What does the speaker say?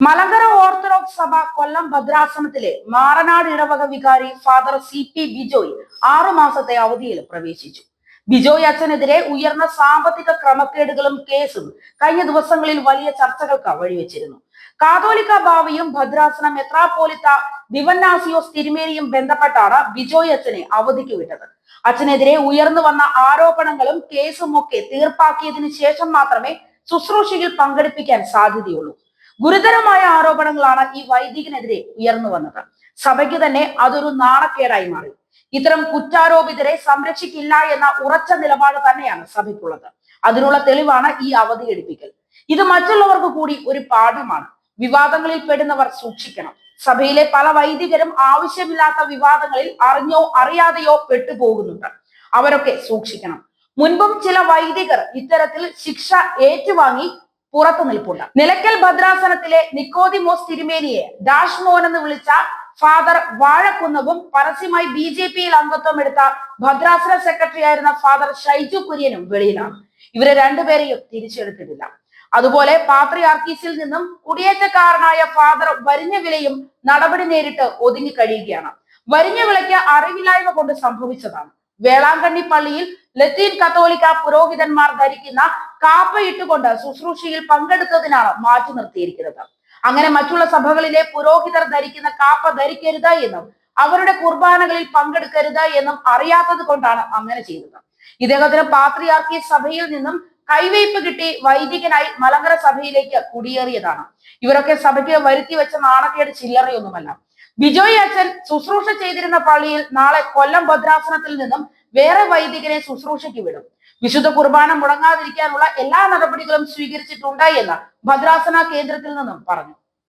Malankara orthodox സഭ കൊല്ലം ഭദ്രാശ്രമത്തിലെ മാറനാട് ഇടവക വികാരി ഫാദർ സി പി ബിജോയ് ആറു മാസത്തെ അവധിയിൽ പ്രവേശിച്ചു. ബിജോയ് അച്ഛനെതിരെ ഉയർന്ന സാമ്പത്തിക ക്രമക്കേടുകളും കേസും കഴിഞ്ഞ ദിവസങ്ങളിൽ വലിയ ചർച്ചകൾക്ക് വഴിവെച്ചിരുന്നു. കാതോലിക്ക ഭാവിയും ഭദ്രാസനം മെത്രാപോലിത്ത ദിവന്നാസിയോ തിരുമേനിയും ബന്ധപ്പെട്ടാണ് ബിജോയ് അച്ഛനെ അവധിക്ക് വിട്ടത്. അച്ഛനെതിരെ ഉയർന്നു വന്ന ആരോപണങ്ങളും കേസും ഒക്കെ തീർപ്പാക്കിയതിനു ശേഷം മാത്രമേ ശുശ്രൂഷയിൽ പങ്കെടുപ്പിക്കാൻ സാധ്യതയുള്ളൂ. ഗുരുതരമായ ആരോപണങ്ങളാണ് ഈ വൈദികനെതിരെ ഉയർന്നു വന്നത്. സഭയ്ക്ക് തന്നെ അതൊരു നാണക്കേടായി മാറി. ഇത്തരം കുറ്റാരോപിതരെ സംരക്ഷിക്കില്ല എന്ന ഉറച്ച നിലപാട് തന്നെയാണ് സഭയ്ക്കുള്ളത്. അതിനുള്ള തെളിവാണ് ഈ അവധി എടുപ്പിക്കൽ. ഇത് മറ്റുള്ളവർക്ക് കൂടി ഒരു പാഠമാണ്. വിവാദങ്ങളിൽ പെടുന്നവർ സൂക്ഷിക്കണം. സഭയിലെ പല വൈദികരും ആവശ്യമില്ലാത്ത വിവാദങ്ങളിൽ അറിഞ്ഞോ അറിയാതെയോ പെട്ടുപോകുന്നുണ്ട്. അവരൊക്കെ സൂക്ഷിക്കണം. മുൻപും ചില വൈദികർ ഇത്തരത്തിൽ ശിക്ഷ ഏറ്റുവാങ്ങി പുറത്തു നിൽപ്പുണ്ട്. നിലയ്ക്കൽ ഭദ്രാസനത്തിലെ നിക്കോതിമോസ് തിരുമേനിയെ ഡാഷ് മോൻ എന്ന് വിളിച്ച ഫാദർ വാഴക്കുന്നവും പരസ്യമായി ബി ജെ പിയിൽ അംഗത്വം എടുത്ത ഭദ്രാസന സെക്രട്ടറി ആയിരുന്ന ഫാദർ ഷൈജു കുര്യനും വെളിയിലാണ്. ഇവരെ രണ്ടുപേരെയും തിരിച്ചെടുത്തിട്ടില്ല. അതുപോലെ പാത്രിയാർക്കീസിൽ നിന്നും കുടിയേറ്റക്കാരനായ ഫാദർ വരിഞ്ഞ വിലയും നടപടി നേരിട്ട് ഒതുങ്ങി കഴിയുകയാണ്. വരിഞ്ഞ വിലയ്ക്ക് അറിവില്ലായ്മ കൊണ്ട് സംഭവിച്ചതാണ്. വേളാങ്കണ്ണി പള്ളിയിൽ ലത്തീൻ കത്തോലിക്ക പുരോഹിതന്മാർ ധരിക്കുന്ന കാപ്പ ഇട്ടുകൊണ്ട് ശുശ്രൂഷയിൽ പങ്കെടുത്തതിനാണ് മാറ്റി നിർത്തിയിരിക്കുന്നത്. അങ്ങനെ മറ്റുള്ള സഭകളിലെ പുരോഹിതർ ധരിക്കുന്ന കാപ്പ ധരിക്കരുത് എന്നും അവരുടെ കുർബാനകളിൽ പങ്കെടുക്കരുത് എന്നും അറിയാത്തത് കൊണ്ടാണ് അങ്ങനെ ചെയ്തത്. ഇദ്ദേഹത്തിന് പാത്രിയാർക്കി സഭയിൽ നിന്നും കൈവയ്പ് കിട്ടി വൈദികനായി മലങ്കര സഭയിലേക്ക് കുടിയേറിയതാണ്. ഇവരൊക്കെ സഭയ്ക്ക് വരുത്തി വെച്ച നാണക്കേട് ചില്ലറയൊന്നുമല്ല. ബിജോയ് അച്ഛൻ ശുശ്രൂഷ ചെയ്തിരുന്ന പള്ളിയിൽ നാളെ കൊല്ലം ഭദ്രാസനത്തിൽ നിന്നും വേറെ വൈദികനെ ശുശ്രൂഷയ്ക്ക് വിടും. വിശുദ്ധ കുർബാന മുടങ്ങാതിരിക്കാനുള്ള എല്ലാ നടപടികളും സ്വീകരിച്ചിട്ടുണ്ട് എന്ന് ഭദ്രാസന കേന്ദ്രത്തിൽ നിന്നും പറഞ്ഞു.